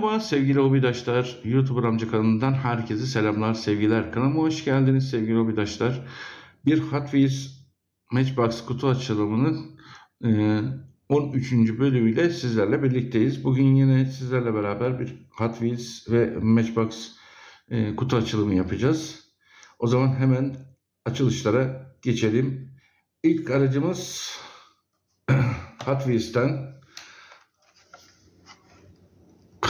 Merhaba sevgili hobidaşlar. YouTuber amca kanalından herkese selamlar, sevgiler. Kanalıma hoş geldiniz sevgili hobidaşlar. Bir Hot Wheels Matchbox kutu açılımının e, 13. bölümüyle sizlerle birlikteyiz. Bugün yine sizlerle beraber bir Hot Wheels ve Matchbox e, kutu açılımı yapacağız. O zaman hemen açılışlara geçelim. İlk aracımız Hot Wheels'ten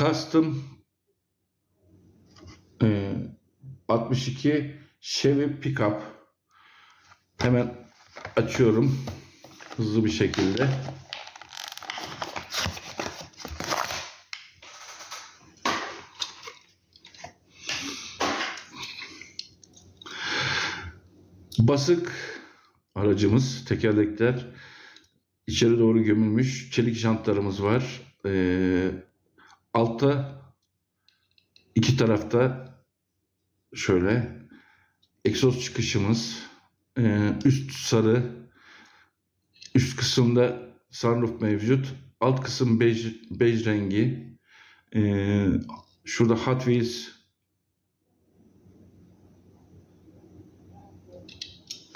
Custom e, 62 Chevy Pickup. Hemen açıyorum hızlı bir şekilde. Basık aracımız, tekerlekler içeri doğru gömülmüş. Çelik jantlarımız var. Ee, altta iki tarafta şöyle egzoz çıkışımız, ee, üst sarı, üst kısımda sunroof mevcut. Alt kısım bej, bej rengi. Ee, şurada Hot Wheels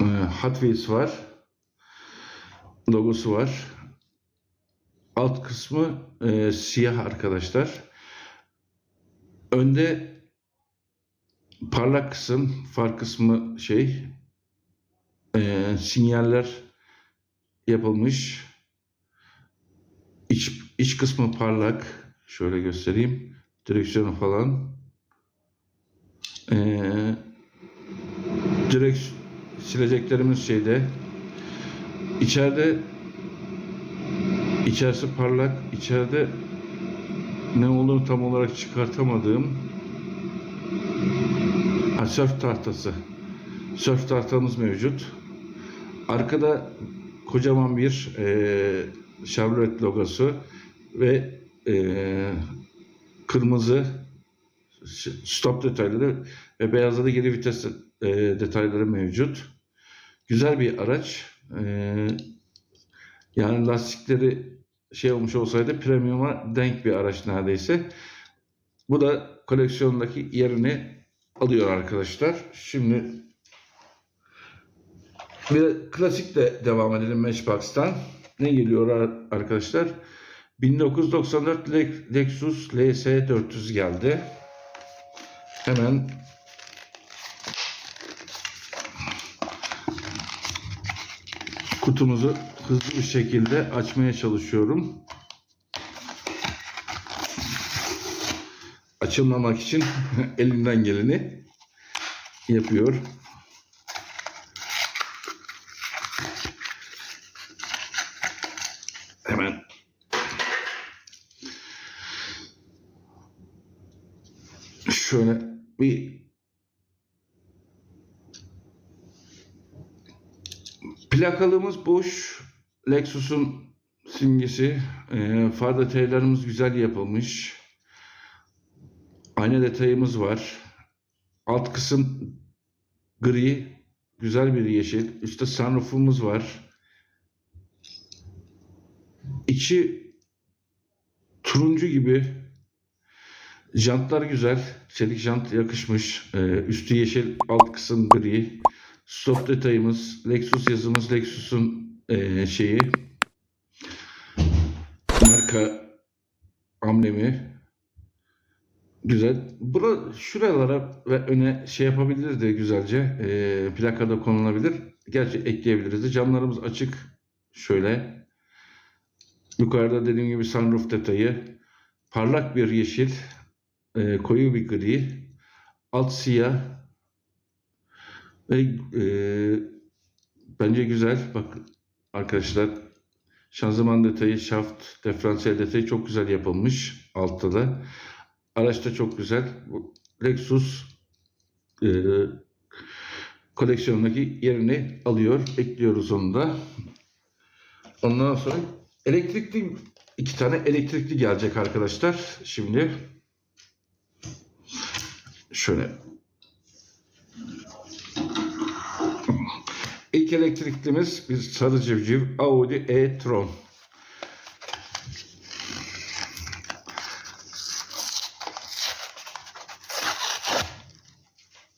Ee, Hot Wheels var. Logosu var. Alt kısmı e, siyah arkadaşlar. Önde parlak kısım, far kısmı şey e, sinyaller yapılmış. İç, iç kısmı parlak. Şöyle göstereyim. Direksiyonu falan. Ee, direkt sileceklerimiz şeyde. İçeride içerisi parlak. İçeride ne olduğunu tam olarak çıkartamadığım ha, sörf tahtası. Sörf tahtamız mevcut. Arkada kocaman bir e, Chevrolet logosu ve e, kırmızı stop detayları ve beyazda da geri vites e, detayları mevcut. Güzel bir araç. E, yani lastikleri şey olmuş olsaydı premium'a denk bir araç neredeyse. Bu da koleksiyondaki yerini alıyor arkadaşlar. Şimdi bir de klasikle devam edelim Matchbox'tan. Ne geliyor arkadaşlar? 1994 Lexus LS400 geldi. Hemen kutumuzu hızlı bir şekilde açmaya çalışıyorum. Açılmamak için elinden geleni yapıyor. Hemen şöyle bir Plakalığımız boş. Lexus'un simgesi. E, far detaylarımız güzel yapılmış. Ayna detayımız var. Alt kısım gri. Güzel bir yeşil. Üstte sunroofumuz var. İçi turuncu gibi. Jantlar güzel. Çelik jant yakışmış. Ee, üstü yeşil, alt kısım gri. Stop detayımız, Lexus yazımız, Lexus'un e, şeyi marka amblemi güzel. Bura şuralara ve öne şey yapabiliriz de güzelce e, plakada konulabilir. Gerçi ekleyebiliriz de. Camlarımız açık. Şöyle. Yukarıda dediğim gibi sunroof detayı. Parlak bir yeşil. E, koyu bir gri. Alt siyah. Ve e, bence güzel. Bak arkadaşlar şanzıman detayı, şaft, diferansiyel detayı çok güzel yapılmış altta da. Araç da çok güzel. Lexus e, koleksiyondaki yerini alıyor. Ekliyoruz onu da. Ondan sonra elektrikli iki tane elektrikli gelecek arkadaşlar. Şimdi şöyle elektriklimiz bir sarı civciv Audi e-tron.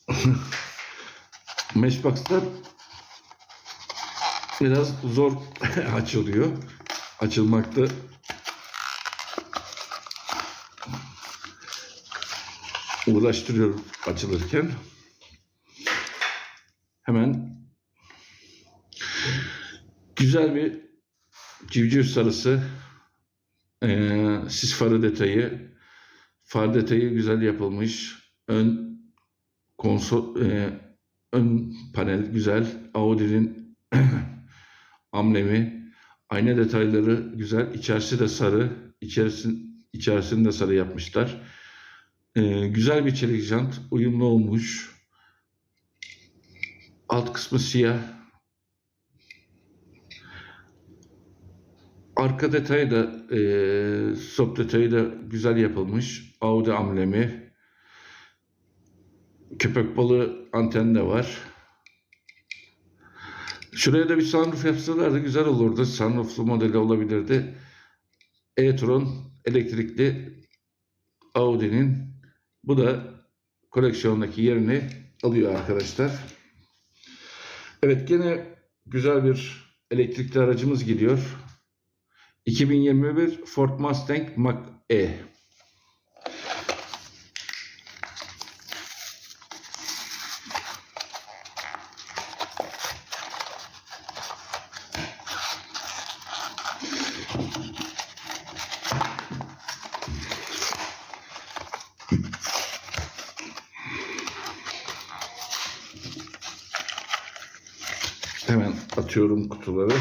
Matchbox'ta biraz zor açılıyor. Açılmakta uğraştırıyorum açılırken. Hemen güzel bir civciv sarısı ee, sis farı detayı far detayı güzel yapılmış. Ön konsol e, ön panel güzel. Audi'nin amblemi ayna detayları güzel. İçerisi de sarı. İçerisin, içerisini sarı yapmışlar. Ee, güzel bir çelik jant. Uyumlu olmuş. Alt kısmı siyah. Arka detayı da e, stop detayı da güzel yapılmış. Audi amblemi. Köpek balığı anten de var. Şuraya da bir sunroof yapsalardı güzel olurdu. Sunrooflu modeli olabilirdi. e-tron elektrikli Audi'nin bu da koleksiyondaki yerini alıyor arkadaşlar. Evet gene güzel bir elektrikli aracımız geliyor. 2021 Ford Mustang Mach-E. Hemen atıyorum kutuları.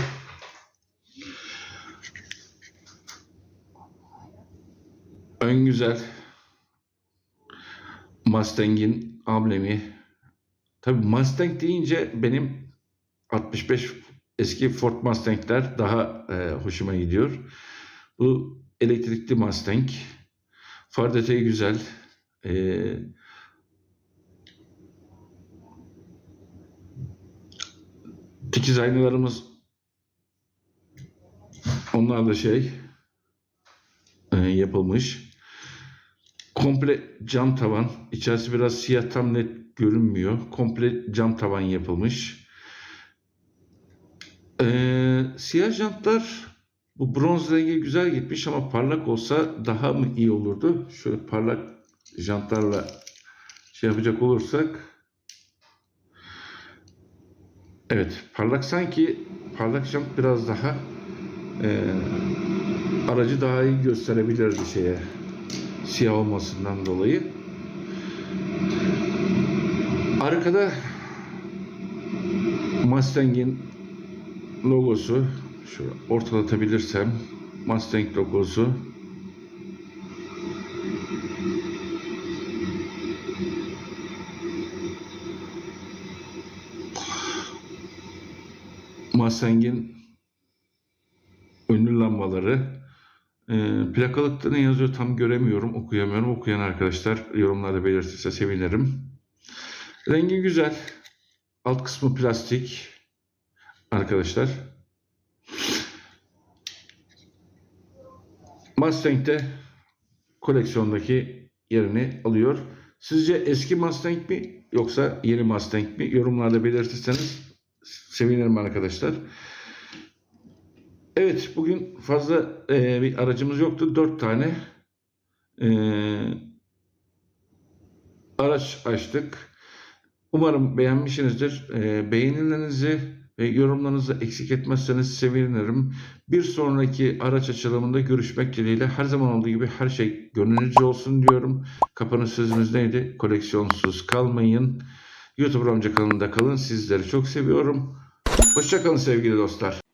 Ön güzel. Mustang'in amblemi. Tabii Mustang deyince benim 65 eski Ford Mustang'ler daha e, hoşuma gidiyor. Bu elektrikli Mustang. Far detayı güzel. E, dikiz aynalarımız onlar da şey e, yapılmış. Komple cam tavan. İçerisi biraz siyah tam net görünmüyor. Komple cam tavan yapılmış. Ee, siyah jantlar bu bronz rengi güzel gitmiş ama parlak olsa daha mı iyi olurdu? Şöyle parlak jantlarla şey yapacak olursak evet parlak sanki parlak jant biraz daha e, aracı daha iyi gösterebilirdi şeye siyah olmasından dolayı. Arkada Mustang'in logosu şu ortalatabilirsem Mustang logosu Mustang'in ünlü lambaları e, plakalıkta ne yazıyor tam göremiyorum, okuyamıyorum. Okuyan arkadaşlar yorumlarda belirtirse sevinirim. Rengi güzel. Alt kısmı plastik. Arkadaşlar. Mustang'de koleksiyondaki yerini alıyor. Sizce eski Mustang mi yoksa yeni Mustang mi? Yorumlarda belirtirseniz sevinirim arkadaşlar. Evet, bugün fazla e, bir aracımız yoktu. Dört tane e, araç açtık. Umarım beğenmişsinizdir. E, beğenilerinizi ve yorumlarınızı eksik etmezseniz sevinirim. Bir sonraki araç açılımında görüşmek dileğiyle. Her zaman olduğu gibi her şey gönlünüzce olsun diyorum. Kapanış sözümüz neydi? Koleksiyonsuz kalmayın. YouTube amca kanalında kalın. Sizleri çok seviyorum. Hoşçakalın sevgili dostlar.